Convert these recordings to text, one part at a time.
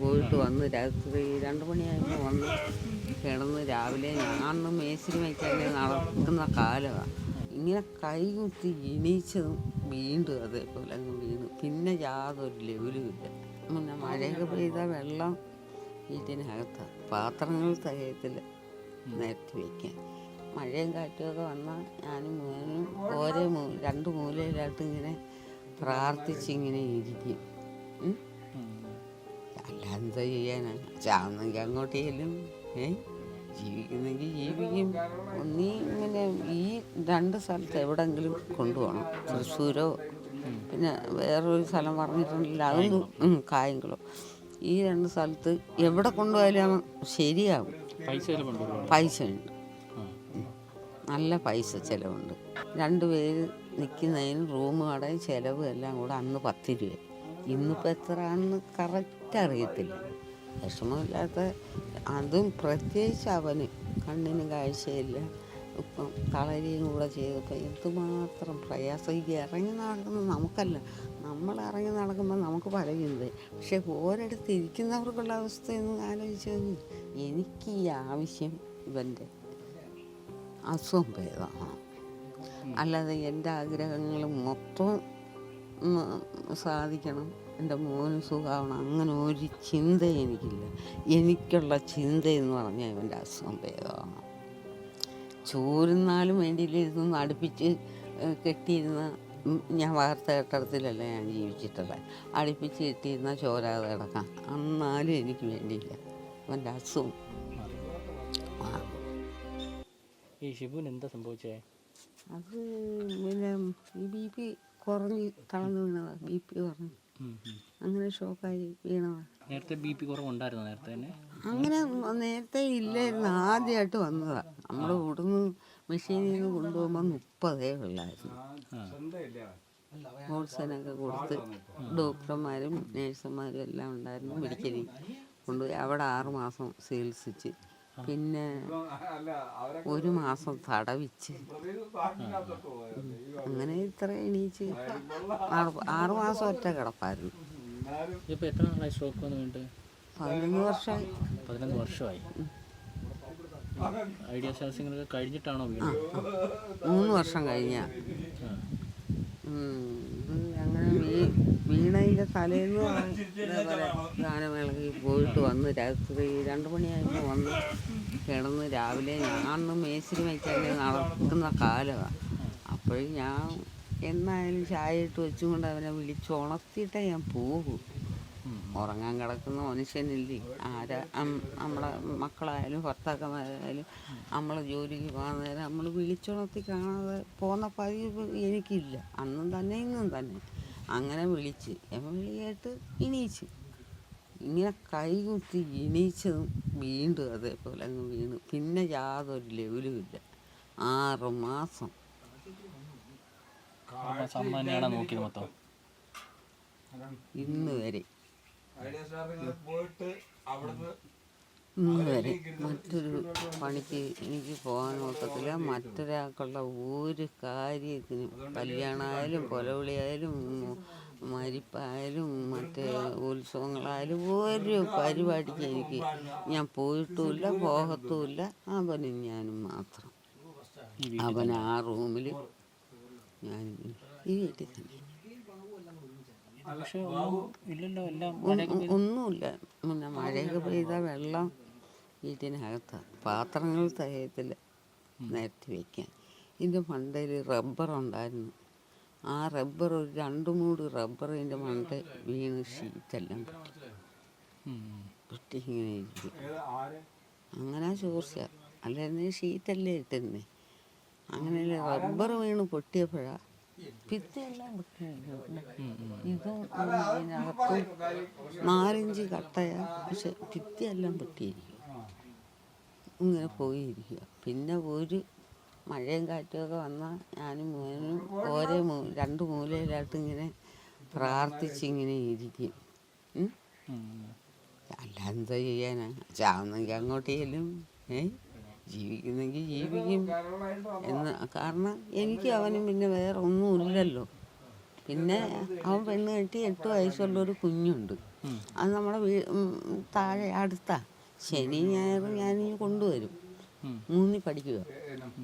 പോയിട്ട് വന്ന് രാത്രി രണ്ട് മണിയായപ്പോൾ വന്ന് കിടന്ന് രാവിലെ ഞാനും മേശിരി വയ്ക്കാതെ നടക്കുന്ന കാലമാണ് ഇങ്ങനെ കൈ കുത്തി ഇണീച്ചതും വീണ്ടും അതേപോലെ അങ്ങ് വീണു. പിന്നെ യാതൊരു ലെവലും ഇല്ല. പിന്നെ മഴയൊക്കെ പെയ്താൽ വെള്ളം വീട്ടിനകത്താണ് പാത്രങ്ങൾ തികയത്തില്ല നിരത്തി വയ്ക്കാൻ മഴയും കാറ്റുമൊക്കെ വന്നാൽ ഞാനും മൂന്നും ഓരോ മൂ രണ്ട് മൂലയിലായിട്ട് ഇങ്ങനെ പ്രാർത്ഥിച്ചിങ്ങനെ ഇരിക്കും. എന്താ ചെയ്യാനാ? ചാവുന്നെങ്കിൽ അങ്ങോട്ട് ചെല്ലും ഏ? ജീവിക്കുന്നെങ്കിൽ ജീവിക്കും. ഒന്നീ ഇങ്ങനെ ഈ രണ്ട് സ്ഥലത്ത് എവിടെങ്കിലും കൊണ്ടുപോകണം തൃശ്ശൂരോ പിന്നെ വേറൊരു സ്ഥലം പറഞ്ഞിട്ടുണ്ടല്ലോ അതൊന്നും കായംകുളം. ഈ രണ്ട് സ്ഥലത്ത് എവിടെ കൊണ്ടുപോയാലും ശരിയാകും ശരിയാവും. പൈസ ഉണ്ട്. നല്ല പൈസ ചിലവുണ്ട്. രണ്ട് പേര് നിൽക്കുന്നതിന് റൂം കടയും ചിലവ് എല്ലാം കൂടെ അന്ന് പത്ത് രൂപ ഇന്നിപ്പോൾ എത്രയാണെന്ന് കറക്റ്റ് അറിയത്തില്ല. വിഷമമില്ലാത്ത അതും പ്രത്യേകിച്ച് അവന് കണ്ണിന് കാഴ്ചയില്ല. ഇപ്പം കളരിയും കൂടെ ചെയ്തപ്പോൾ എന്തുമാത്രം പ്രയാസം. ഈ ഇറങ്ങി നടക്കുന്നത് നമുക്കല്ല നമ്മൾ ഇറങ്ങി നടക്കുമ്പോൾ നമുക്ക് പലയുന്നത് പക്ഷെ ഓരിടത്ത് ഇരിക്കുന്നവർക്കുള്ള അവസ്ഥയൊന്നും ആലോചിച്ച് നോക്ക്. എനിക്ക് ഈ ആവശ്യം ഇവന്റെ അസുഖം ഭേദമാണ് അല്ലാതെ എന്റെ ആഗ്രഹങ്ങൾ മൊത്തം സാധിക്കണം. എന്റെ മോൻ സുഖമാവണം. അങ്ങനെ ഒരു ചിന്ത എനിക്കില്ല. എനിക്കുള്ള ചിന്ത എന്ന് പറഞ്ഞാൽ ഇവന്റെ അസുഖം ഭേദമാണ് ചോരുന്നാലും വേണ്ടിയില്ല ഇതൊന്നും അടുപ്പിച്ച് കെട്ടിയിരുന്ന ഞാൻ വാർത്ത കെട്ടിടത്തിലല്ല ഞാൻ ജീവിച്ചിട്ടുള്ളത്. അടുപ്പിച്ച് കെട്ടിയിരുന്ന ചോരാതെ കിടക്കാം. എന്നാലും എനിക്ക് വേണ്ടിയില്ല. അവന്റെ അസുഖം. ഈ ഷിബുവിന് എന്താ സംഭവിച്ചേ? അത് പിന്നെ പി കുറഞ്ഞ് തളർന്നു വീണതാണ് ബി പി കുറഞ്ഞ്. അങ്ങനെ ഷോക്കായി വീണതാണ് നേരത്തെ ബി പി കുറവുണ്ടായിരുന്നു നേരത്തെ തന്നെ? അങ്ങനെ നേരത്തെ ഇല്ലായിരുന്നു ആദ്യമായിട്ട് വന്നതാ. നമ്മൾ ഇവിടുന്ന് മെഷീനിൽ നിന്ന് കൊണ്ടുപോകുമ്പോൾ മുപ്പതേ ഉള്ളായിരുന്നു. ആ. ഹോൾസെയിലൊക്കെ കൊടുത്ത് ഡോക്ടർമാരും നേഴ്സുമാരും എല്ലാം ഉണ്ടായിരുന്നു മെഡിക്കലിൽ കൊണ്ടുപോയി. അവിടെ ആറുമാസം ചികിത്സിച്ച്. പിന്നെ ഒരു മാസം തടവിച്ച്. അങ്ങനെ ഇത്ര എണീച്ച്. ആറ് ആറ് മാസം ഒറ്റ കിടപ്പായിരുന്നു. ഇതിപ്പോൾ എത്ര നാളായി സ്ട്രോക്ക് വന്ന് വീണ്ട്? പതിനൊന്ന് വർഷമായി പതിനൊന്ന് വർഷമായി. ഐഡിയ ശാസ്ത്രങ്ങളൊക്കെ കഴിഞ്ഞിട്ടാണോ വീട് മൂന്ന് വർഷം കഴിഞ്ഞ. ആ അങ്ങനെ വീ വീണതിന്റെ തലേന്ന് ഗാനമേളയിൽ പോയിട്ട് വന്ന് രാത്രി രണ്ട് മണിയായപ്പോൾ വന്ന് കിടന്ന് രാവിലെ ഞാൻ മേശിരി വയ്ക്കാൻ നടക്കുന്ന കാലമാണ് അപ്പോഴും ഞാൻ എന്നായാലും ചായ ഇട്ട് വെച്ചും കൊണ്ട് അവനെ വിളിച്ചുണർത്തിയിട്ടേ ഞാൻ പോകും. ഉറങ്ങാൻ കിടക്കുന്ന മനുഷ്യനില്ലേ? ആരാ? നമ്മളെ മക്കളായാലും ഭർത്താക്കന്മാരായാലും നമ്മൾ ജോലിക്ക് പോകുന്ന നേരം നമ്മൾ വിളിച്ചുണർത്തി കാണാതെ പോകുന്ന പതിവ് എനിക്കില്ല. അന്നും തന്നെ ഇന്നും തന്നെ. അങ്ങനെ വിളിച്ച്. വിളിയായിട്ട് ഇണീച്ച് ഇങ്ങനെ കൈകുത്തി ഇണീച്ചതും വീണ്ടും അതേപോലെ അങ്ങ് വീണു. പിന്നെ യാതൊരു ലെവലുമില്ല ആറ് മാസം. ഇന്ന് വരെ. പോയിട്ട് അവിടുന്ന് ഇന്ന് വരെ മറ്റൊരു പണിക്ക് എനിക്ക് പോകാൻ ഒക്കത്തില്ല. മറ്റൊരാൾക്കുള്ള ഒരു കാര്യത്തിനും കല്യാണമായാലും കൊലവിളിയായാലും മരിപ്പായാലും മറ്റേ ഉത്സവങ്ങളായാലും ഒരു പരിപാടിക്ക് എനിക്ക് ഞാൻ പോയിട്ടുമില്ല പോകത്തുമില്ല. അവനും ഞാനും മാത്രം. അവൻ ആ റൂമിൽ ഞാൻ ഈ വീട്ടിൽ തന്നെ. ഒന്നുമില്ല. പിന്നെ മഴയൊക്കെ പെയ്താൽ വെള്ളം വീട്ടിനകത്താണ് പാത്രങ്ങൾ തികയത്തില്ല നിരത്തി വയ്ക്കാൻ ഇതിന്റെ മണ്ടയിൽ റബ്ബർ ഉണ്ടായിരുന്നു. ആ റബ്ബർ ഒരു രണ്ട് മൂന്ന് റബ്ബർ ഇതിന്റെ മണ്ട വീണ് ഷീറ്റെല്ലാം. പൊട്ടി. ഇങ്ങനെ ഇരിക്കും. അങ്ങനെ ചോർച്ച. അല്ലായിരുന്നു ഷീറ്റല്ലേ ഇട്ടിരുന്നേ. അങ്ങനെ റബ്ബർ വീണ് പൊട്ടിയപ്പോഴാ? ഭിത്തിയെല്ലാം പൊട്ടിയിരിക്കും ഇതും ഇതിനകത്തും നാലഞ്ച് കട്ടയാ. പക്ഷെ ഭിത്തിയെല്ലാം പൊട്ടിയിരിക്കും. ഇങ്ങനെ പോയിരിക്കുക. പിന്നെ ഒരു മഴയും കാറ്റുമൊക്കെ വന്നാൽ ഞാനും മോനും ഓരോ മൂ രണ്ട് മൂലയിലായിട്ട് ഇങ്ങനെ പ്രാർത്ഥിച്ചിങ്ങനെ ഇരിക്കും. ഉം. ഉം. അല്ല ചെയ്യാനാ? ചാവുന്നെങ്കിൽ അങ്ങോട്ട് ചെല്ലും. ഏ? ജീവിക്കുന്നെങ്കിൽ ജീവിക്കും. എന്ന് കാരണം എനിക്ക് അവനും പിന്നെ വേറെ ഒന്നും ഇല്ലല്ലോ പിന്നെ അവൻ പെണ്ണ് കെട്ടി എട്ട് വയസ്സുള്ള ഒരു കുഞ്ഞുണ്ട്. അത് നമ്മുടെ വീ താഴെ അടുത്താ. ശനി ഞായറും ഞാൻ കൊണ്ടുവരും. മൂന്നി പഠിക്കുക.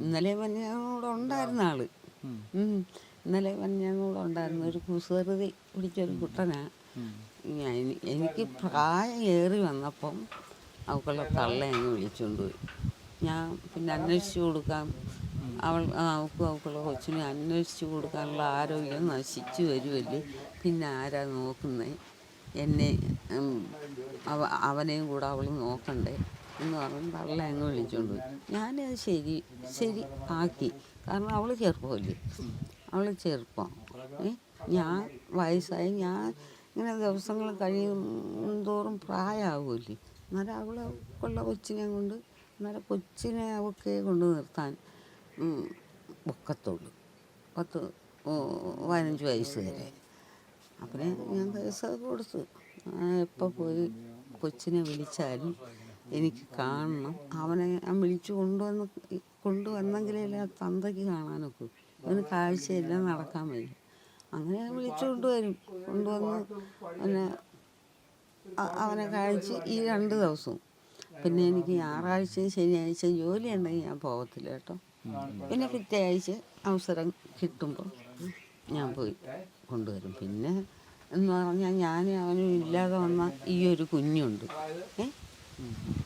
ഇന്നലെ വന്യാനോട് ഉണ്ടായിരുന്ന ആൾ. ഇന്നലെ വന്യാനോട് ഉണ്ടായിരുന്ന ഒരു കുസൃതി പിടിച്ചൊരു കുട്ടനാ. എനിക്ക് പ്രായം ഏറി വന്നപ്പം അവക്കുള്ള തള്ള അങ്ങ് വിളിച്ചുകൊണ്ട് പോയി. ഞാൻ പിന്നെ അന്വേഷിച്ചു കൊടുക്കാൻ അവൾ അവൾക്കും അവൾക്കുള്ള കൊച്ചിനെ അന്വേഷിച്ചു കൊടുക്കാനുള്ള ആരോഗ്യം നശിച്ചു വരുമല്ലേ പിന്നെ ആരാ നോക്കുന്നത് എന്നെ അവ അവനെയും കൂടെ അവൾ നോക്കണ്ടേ എന്ന് പറഞ്ഞ് തള്ള അങ്ങ് വിളിച്ചുകൊണ്ട് ഞാനത് ശരി ശരി ആക്കി. കാരണം അവൾ ചെറുപ്പമല്ലേ. അവൾ ചെറുപ്പം. ഞാൻ വയസ്സായി ഞാൻ ഇങ്ങനെ ദിവസങ്ങൾ കഴിയും തോറും പ്രായമാകുമല്ലേ അന്നേരം അവളെ കൊച്ചിനെ കൊണ്ട് അന്നേരം കൊച്ചിനെ അവൾക്ക് കൊണ്ട് നിർത്താൻ ഒക്കത്തുള്ളു. പത്ത് പതിനഞ്ച് വയസ്സ് വരെ. അപ്പം ഞാൻ പൈസ കൊടുത്തു. എപ്പോൾ പോയി? കൊച്ചിനെ വിളിച്ചാലും എനിക്ക് കാണണം. അവനെ ഞാൻ വിളിച്ചു കൊണ്ടുവന്ന് കൊണ്ടുവന്നെങ്കിലേ തന്തയ്ക്ക് കാണാനൊക്കെ. അവന് കാഴ്ചയെല്ലാം നടക്കാൻ വയ്യ. അങ്ങനെ വിളിച്ചു കൊണ്ടുവരും. കൊണ്ടുവന്ന് പിന്നെ അവനെ കാഴ്ച ഈ രണ്ട് ദിവസവും. പിന്നെ എനിക്ക് ഞായറാഴ്ചയും ശനിയാഴ്ച ജോലി ഉണ്ടെങ്കിൽ ഞാൻ പോകത്തില്ല കേട്ടോ. പിന്നെ പിറ്റേ ആഴ്ച അവസരം കിട്ടുമ്പോൾ ഞാൻ പോയി കൊണ്ടുവരും. പിന്നെ എന്ന് പറഞ്ഞാൽ ഞാൻ അവനും ഇല്ലാതെ വന്ന ഈ ഒരു കുഞ്ഞുണ്ട്.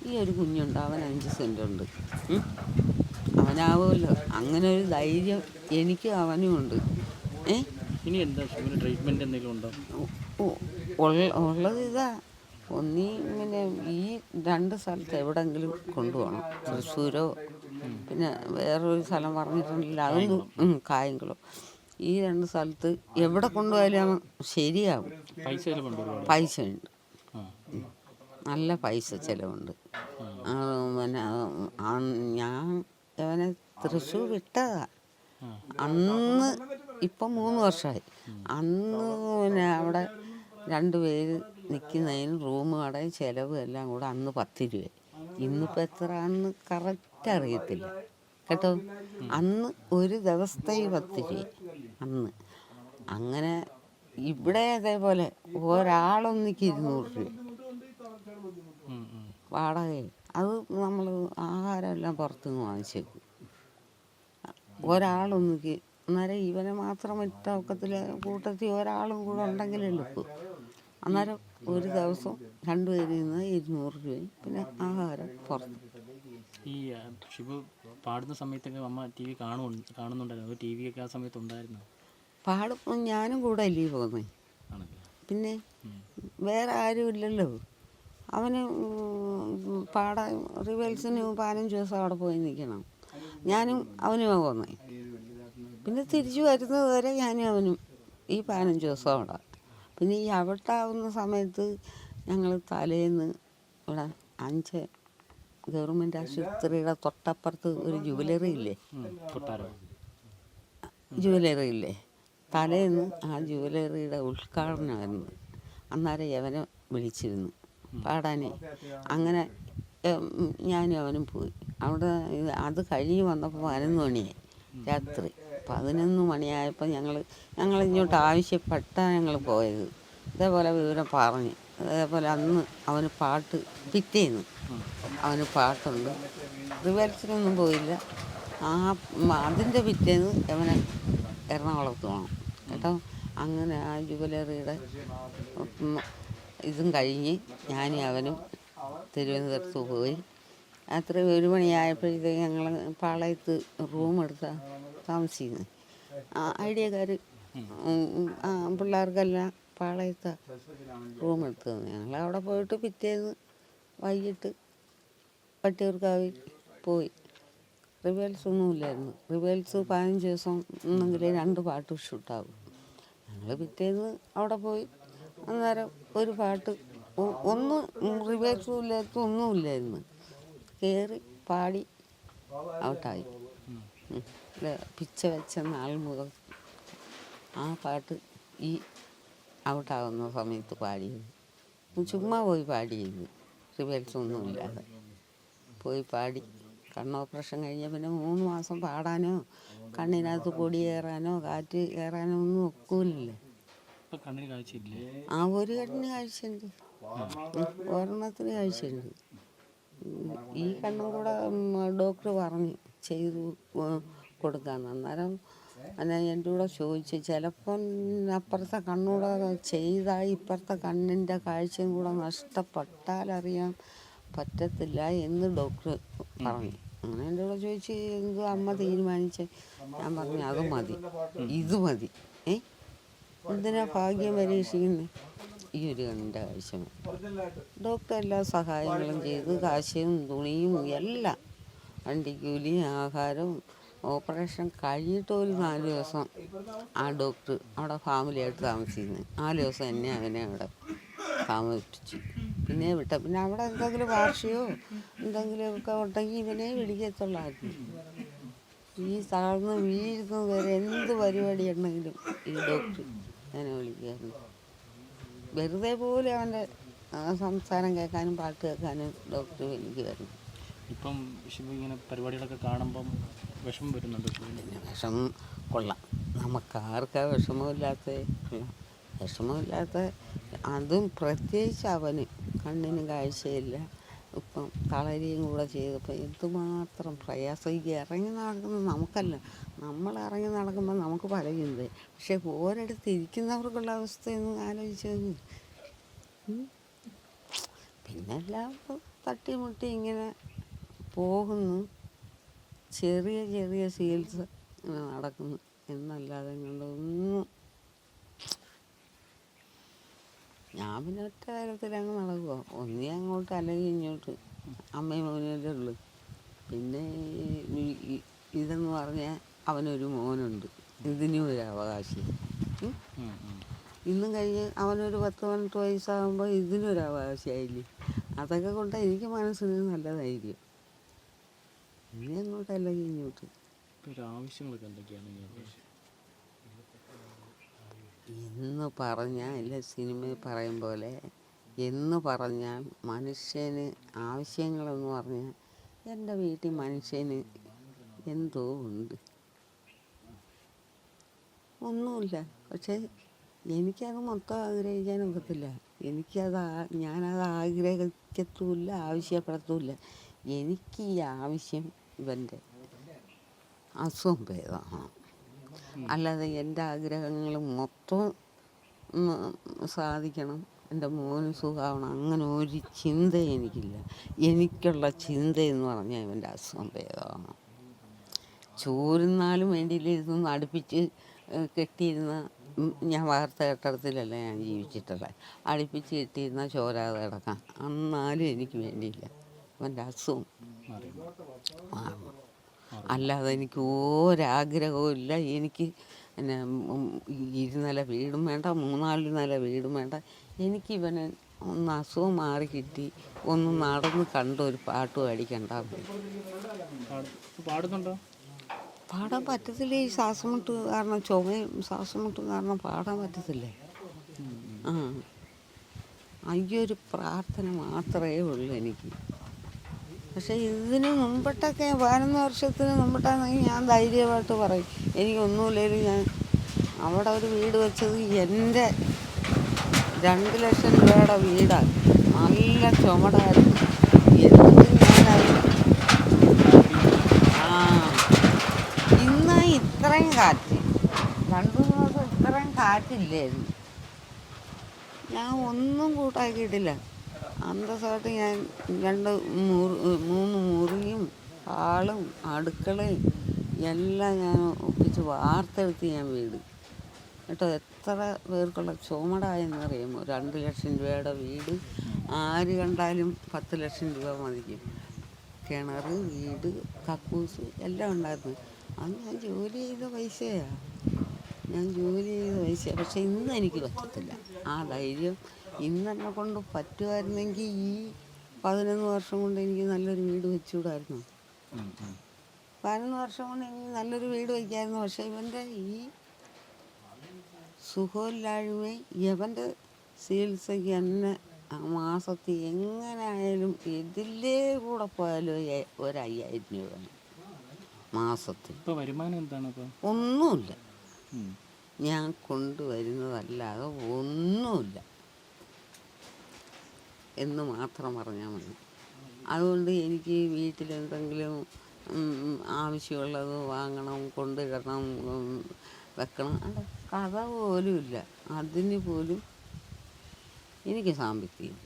ഈ ഒരു കുഞ്ഞുണ്ട്. അവൻ അഞ്ച് സെന്റുണ്ട് ഉണ്ട്. അവനാവുമല്ലോ. അങ്ങനെ ഒരു ധൈര്യം എനിക്ക് അവനും ഉണ്ട്. ഏ? ഇനി എന്താ എന്തെങ്കിലും ഉണ്ടോ? ഉള്ളത് ഇതാ. ഒന്നീ പിന്നെ ഈ രണ്ട് സ്ഥലത്ത് എവിടെങ്കിലും കൊണ്ടുപോകണം. തൃശ്ശൂരോ? പിന്നെ വേറൊരു സ്ഥലം പറഞ്ഞിട്ടുണ്ടല്ലോ. അതൊന്നും കായംകുളം. ഈ രണ്ട് സ്ഥലത്ത് എവിടെ കൊണ്ടുപോയാലും ശരിയാവും. പൈസ ഉണ്ടോ നല്ല പൈസ ചിലവുണ്ട്. പിന്നെ ഞാൻ അവനെ തൃശ്ശൂർ വിട്ടതാ. അന്ന് ഇപ്പം മൂന്ന് വർഷമായി അന്ന് പിന്നെ അവിടെ രണ്ടുപേര് നിൽക്കുന്നതിന് റൂം കടയും ചിലവ് എല്ലാം കൂടെ അന്ന് പത്ത് രൂപ ഇന്നിപ്പോൾ എത്രയാണെന്ന് കറക്റ്റ് അറിയത്തില്ല. കേട്ടോ? അന്ന് ഒരു ദിവസത്തെ പത്ത് രൂപ അന്ന്. അങ്ങനെ ഇവിടെ അതേപോലെ ഒരാളൊന്നിക്ക് ഇരുന്നൂറ് രൂപ. വാടക അത് നമ്മൾ ആഹാരമെല്ലാം പുറത്തുനിന്ന് വാങ്ങിച്ചേക്കും. ഒരാളൊന്നിക്ക് അന്നേരം ഇവനെ മാത്രം ഇട്ട ഒക്കത്തിൽ കൂട്ടത്തിൽ ഒരാളും കൂടെ ഉണ്ടെങ്കിലല്ലേ ഉള്ളൂ. അന്നേരം ഒരു ദിവസം രണ്ടുപേരിൽ നിന്ന് ഇരുന്നൂറ് രൂപയും പിന്നെ ആഹാരം പുറത്ത്. ഈ പാടുന്ന സമയത്തൊക്കെ അമ്മ ടി വി കാണും കാണുന്നുണ്ടായിരുന്നു. ടി വി ഒക്കെ ആ സമയത്ത് ഉണ്ടായിരുന്നു പാടും ഞാനും കൂടെ അല്ലേ പോകുന്നത് പിന്നെ വേറെ ആരും ഇല്ലല്ലോ. അവന് പാടാൻ റിവേൽസിന് പതിനഞ്ച് ദിവസം അവിടെ പോയി നിൽക്കണം. ഞാനും അവനുമാണ് പോകുന്നത് പിന്നെ തിരിച്ചു വരുന്നത് വരെ ഞാനും അവനും ഈ പതിനഞ്ച് ദിവസം അവിടെ. പിന്നെ ഈ അവിട്ടാവുന്ന സമയത്ത് ഞങ്ങൾ തലേന്ന് ഇവിടെ അഞ്ച് ഗവൺമെന്റ് ആശുപത്രിയുടെ തൊട്ടപ്പുറത്ത് ഒരു ജുവലറി ഇല്ലേ. ജുവലറി ഇല്ലേ? തലേന്ന് ആ ജുവലറിയുടെ ഉദ്ഘാടനമായിരുന്നു. അന്നേരം യവനെ വിളിച്ചിരുന്നു. പാടാനേ. അങ്ങനെ ഞാനും അവനും പോയി. അവിടെ അത് കഴിഞ്ഞ് വന്നപ്പോൾ പതിനൊന്ന് മണിയായി രാത്രി. പതിനൊന്ന് മണിയായപ്പോൾ ഞങ്ങൾ ഞങ്ങൾ ഇങ്ങോട്ട് ആവശ്യപ്പെട്ടാണ് ഞങ്ങൾ പോയത്. ഇതേപോലെ വിവരം പറഞ്ഞ്. അതേപോലെ അന്ന് അവന് പാട്ട് പിറ്റേന്ന്. അവന് പാട്ടുണ്ട്. റിവേഴ്സിനൊന്നും പോയില്ല. ആ അതിന്റെ പിറ്റേന്ന് അവനെ എറണാകുളത്ത് പോകണം കേട്ടോ? അങ്ങനെ ആ ജുവലറിയുടെ ഇതും കഴിഞ്ഞ് ഞാനും അവനും തിരുവനന്തപുരത്ത് പോയി. അത്ര ഒരു മണിയായപ്പോഴത്തേക്ക് ഞങ്ങൾ പാളയത്ത് റൂം എടുത്ത താമസിക്കുന്നത് ആ ഐഡിയക്കാർ ആ പിള്ളേർക്കെല്ലാം പാളയത്ത് റൂം എടുത്ത് ഞങ്ങൾ അവിടെ പോയിട്ട് പിറ്റേന്ന് വൈകിട്ട് വട്ടിയൂർക്കാവിൽ പോയി. റിവേൽസ് ഒന്നുമില്ലായിരുന്നു. റിവേൽസ് പതിനഞ്ച് ദിവസം എന്നെങ്കിൽ രണ്ട് പാട്ട് ഷൂട്ടാവും. ഞങ്ങൾ പിറ്റേന്ന് അവിടെ പോയി. അന്നേരം ഒരു പാട്ട് ഒന്നും റിവേൽസും ഇല്ലാത്ത ഒന്നുമില്ലായിരുന്നു. കയറി പാടി ഔട്ടായി. പിച്ച വെച്ച നാൾ മുതൽ ആ പാട്ട് ഈ ഔട്ടാകുന്ന സമയത്ത് പാടിയത് ചുമ്മാ പോയി പാടിയത് റിവേൽസ് ഒന്നുമില്ലാതെ. പോയി പാടി. കണ്ണ് ഓപ്പറേഷൻ കഴിഞ്ഞ പിന്നെ മൂന്ന് മാസം പാടാനോ കണ്ണിനകത്ത് പൊടി കയറാനോ കാറ്റ് കയറാനോ ഒന്നും ഒക്കൂലല്ലേ ആ ഒരു കണ്ണിന് കാഴ്ചയുണ്ട്. ഒരെണ്ണത്തിന് കാഴ്ചയുണ്ട്. ഈ കണ്ണും കൂടെ ഡോക്ടർ പറഞ്ഞു ചെയ്തു കൊടുക്കാന്ന് അന്നേരം അന്നെ എന്റെ കൂടെ ചോദിച്ചു. ചിലപ്പം അപ്പുറത്തെ കണ്ണൂടെ ചെയ്താൽ ഇപ്പുറത്തെ കണ്ണിന്റെ കാഴ്ചയും കൂടെ നഷ്ടപ്പെട്ടാലറിയാൻ പറ്റത്തില്ല എന്ന് ഡോക്ടർ പറഞ്ഞു. അങ്ങനെ എന്റെ കൂടെ ചോദിച്ച്? എന്ത് അമ്മ തീരുമാനിച്ച്? ഞാൻ പറഞ്ഞു അത് മതി. ഇത് മതി. ഏ? എന്തിനാ ഭാഗ്യം പരീക്ഷിക്കുന്നത് ഈ ഒരു കണ്ണിന്റെ കാഴ്ച ഡോക്ടർ എല്ലാ സഹായങ്ങളും ചെയ്ത്. കാശയും തുണിയും എല്ലാം. വണ്ടിക്കൂലി ആഹാരവും ഓപ്പറേഷൻ കഴിഞ്ഞിട്ട് ഒരു നാല് ദിവസം ആ ഡോക്ടർ അവിടെ ഫാമിലിയായിട്ട് താമസിക്കുന്നത്. നാല് ദിവസം എന്നെ അവനെ അവിടെ താമസിപ്പിച്ചു. പിന്നെ വിട്ട പിന്നെ അവിടെ എന്തെങ്കിലും വാർഷികമോ എന്തെങ്കിലുമൊക്കെ ഉണ്ടെങ്കിൽ ഇവനെ വിളിക്കത്തുള്ളായിരുന്നു. ഈ താഴ്ന്ന് വീഴുന്നത് വരെ എന്ത് പരിപാടി ഉണ്ടെങ്കിലും ഈ ഡോക്ടർ എന്നെ വിളിക്കുമായിരുന്നു വെറുതെ പോലെ അവന്റെ സംസാരം കേൾക്കാനും പാട്ട് കേൾക്കാനും ഡോക്ടർ വിളിക്കുമായിരുന്നു. ഇപ്പം ശിവ ഇങ്ങനെ പരിപാടികളൊക്കെ കാണുമ്പം വിഷമം വരുന്നുണ്ട് പിന്നെ വിഷമം കൊള്ളാം. നമുക്കാർക്ക വിഷമമില്ലാത്ത കൊള്ളാം. വിഷമമില്ലാത്ത അതും പ്രത്യേകിച്ച് അവന് കണ്ണിന് കാഴ്ചയില്ല. ഇപ്പം കളരിയും കൂടെ ചെയ്തപ്പോൾ എന്തുമാത്രം പ്രയാസം. ഈ ഇറങ്ങി നടക്കുന്നത് നമുക്കല്ല. നമ്മൾ ഇറങ്ങി നടക്കുമ്പോൾ നമുക്ക് പല പക്ഷേ ഓരിടത്ത് ഇരിക്കുന്നവർക്കുള്ള അവസ്ഥയൊന്നും ആലോചിച്ച്. പിന്നെ എല്ലാവർക്കും തട്ടിമുട്ടി ഇങ്ങനെ പോകുന്നു. ചെറിയ ചെറിയ സീൽസ് നടക്കുന്നു. എന്നല്ലാതെ കൊണ്ടൊന്നും ഞാൻ പിന്നെ ഒറ്റ കാര്യത്തിൽ അങ്ങ് നടക്കുക ഒന്നേ അങ്ങോട്ട് അല്ലെങ്കിൽ ഇങ്ങോട്ട്. അമ്മയും മോനല്ലേ ഉള്ളു. പിന്നെ ഇതെന്ന് പറഞ്ഞാൽ അവനൊരു മോനുണ്ട്. ഇതിനും ഒരു അവകാശി. ഇന്നും കഴിഞ്ഞ് അവനൊരു പത്ത് പതിനെട്ട് വയസ്സാകുമ്പോൾ ഇതിനൊരു അവകാശമായില്ലേ അതൊക്കെ കൊണ്ട് എനിക്ക് മനസ്സിന് നല്ല ധൈര്യം ഇനി അങ്ങോട്ടല്ലെങ്കിൽ ഇങ്ങോട്ട്. ആവശ്യങ്ങളൊക്കെ എന്തൊക്കെയാണ് എന്ന് പറഞ്ഞാൽ ഇല്ല സിനിമയിൽ പറയും പോലെ എന്ന് പറഞ്ഞാൽ മനുഷ്യന് ആവശ്യങ്ങളെന്ന് പറഞ്ഞാൽ എന്റെ വീട്ടിൽ മനുഷ്യന് എന്തോ ഉണ്ട്. ഒന്നുമില്ല. പക്ഷേ എനിക്കത് മൊത്തം ആഗ്രഹിക്കാൻ ഒക്കത്തില്ല. എനിക്കത് ഞാനത് ആഗ്രഹിക്കത്തുമില്ല ആവശ്യപ്പെടത്തുമില്ല. എനിക്ക് ഈ ആവശ്യം ഇവന്റെ അസുഖം ഭേദമാണ് അല്ലാതെ എന്റെ ആഗ്രഹങ്ങൾ മൊത്തം സാധിക്കണം. എന്റെ മോന് സുഖമാവണം. അങ്ങനെ ഒരു ചിന്ത എനിക്കില്ല. എനിക്കുള്ള ചിന്ത എന്ന് പറഞ്ഞാൽ ഇവന്റെ അസുഖം ഭേദമാണ് ചോരുന്നാലും വേണ്ടിയില്ല ഇതൊന്നും അടുപ്പിച്ച് കെട്ടിയിരുന്ന ഞാൻ വാർത്ത കെട്ടിടത്തിലല്ല ഞാൻ ജീവിച്ചിട്ടുള്ളത്. അടുപ്പിച്ച് കെട്ടിയിരുന്ന ചോരാതെ കിടക്കാം എന്നാലും എനിക്ക് വേണ്ടിയില്ല. അവന്റെ അസുഖം അല്ലാതെ എനിക്ക് ഒരാഗ്രഹവും ഇല്ല. എനിക്ക് പിന്നെ ഇരുനില വീടും വേണ്ട മൂന്നാൽ നില വീടും വേണ്ട. എനിക്ക് ഇവനെ ഒന്ന് അസുഖം മാറി കിട്ടി ഒന്ന് നടന്ന് കണ്ട ഒരു പാട്ട് പാടിക്കണ്ട പാടുന്നുണ്ടോ? പാടാൻ പറ്റത്തില്ല ഈ ശ്വാസം മുട്ട് കാരണം ചുമയും ശ്വാസം മുട്ടും കാരണം പാടാൻ പറ്റത്തില്ലേ? ആ. അയ്യൊരു പ്രാർത്ഥന മാത്രമേ ഉള്ളൂ എനിക്ക്. പക്ഷേ ഇതിന് മുമ്പിട്ടൊക്കെ പതിനൊന്ന് വർഷത്തിന് മുമ്പിട്ടാണെങ്കിൽ ഞാൻ ധൈര്യമായിട്ട് പറയും. എനിക്കൊന്നുമില്ലേലും ഞാൻ അവിടെ ഒരു വീട് വെച്ചത് എന്റെ രണ്ട് ലക്ഷം രൂപയുടെ വീടാണ് നല്ല ചുമടായിരുന്നു. ആ ഇന്ന് ഇത്രയും കാറ്റ്. രണ്ടു ദിവസം ഇത്രയും കാറ്റില്ലായിരുന്നു. ഞാൻ ഒന്നും കൂട്ടാക്കിയിട്ടില്ല. അന്തസ്സായിട്ട് ഞാൻ രണ്ട് മൂന്ന് മുറിയും ഹാളും അടുക്കളയും എല്ലാം ഞാൻ ഒപ്പിച്ച് വാർത്തെടുത്ത് ഞാൻ വീട്. കേട്ടോ എത്ര പേർക്കുള്ള ചുമടായെന്നറിയുമോ രണ്ട് ലക്ഷം രൂപയുടെ വീട്. ആര് കണ്ടാലും പത്ത് ലക്ഷം രൂപ മതിക്കും. കിണർ വീട് കക്കൂസ് എല്ലാം ഉണ്ടായിരുന്നു. അന്ന് ഞാൻ ജോലി ചെയ്ത പൈസയാണ് ഞാൻ ജോലി ചെയ്ത പൈസ പക്ഷെ ഇന്ന് എനിക്ക് പറ്റത്തില്ല. ആ ധൈര്യം ഇന്ന് എന്നെ കൊണ്ട് പറ്റുമായിരുന്നെങ്കിൽ ഈ പതിനൊന്ന് വർഷം കൊണ്ട് എനിക്ക് നല്ലൊരു വീട് വെച്ചുകൂടായിരുന്നു. പതിനൊന്ന് വർഷം കൊണ്ട് എനിക്ക് നല്ലൊരു വീട് വയ്ക്കായിരുന്നു പക്ഷെ ഇവന്റെ ഈ സുഖമില്ലായ്മ ഇവന്റെ ചികിത്സയ്ക്ക് എന്നെ ആ മാസത്തിൽ എങ്ങനെ ആയാലും ഇതിലേ കൂടെ പോയാലും ഒരയ്യായിരം ഒരു അയ്യായിരം രൂപ മാസത്തിൽ. ഇപ്പൊ വരുമാനം എന്താണ് ഇപ്പൊ? ഒന്നുമില്ല. ഞാൻ കൊണ്ടുവരുന്നതല്ലാതെ ഒന്നുമില്ല. എന്ന് മാത്രം പറഞ്ഞാൽ മതി. അതുകൊണ്ട് എനിക്ക് വീട്ടിലെന്തെങ്കിലും ആവശ്യമുള്ളത് വാങ്ങണം കൊണ്ടുവരണം വെക്കണം. കഥ പോലും ഇല്ല അതിന് പോലും എനിക്ക് സാമ്പത്തികം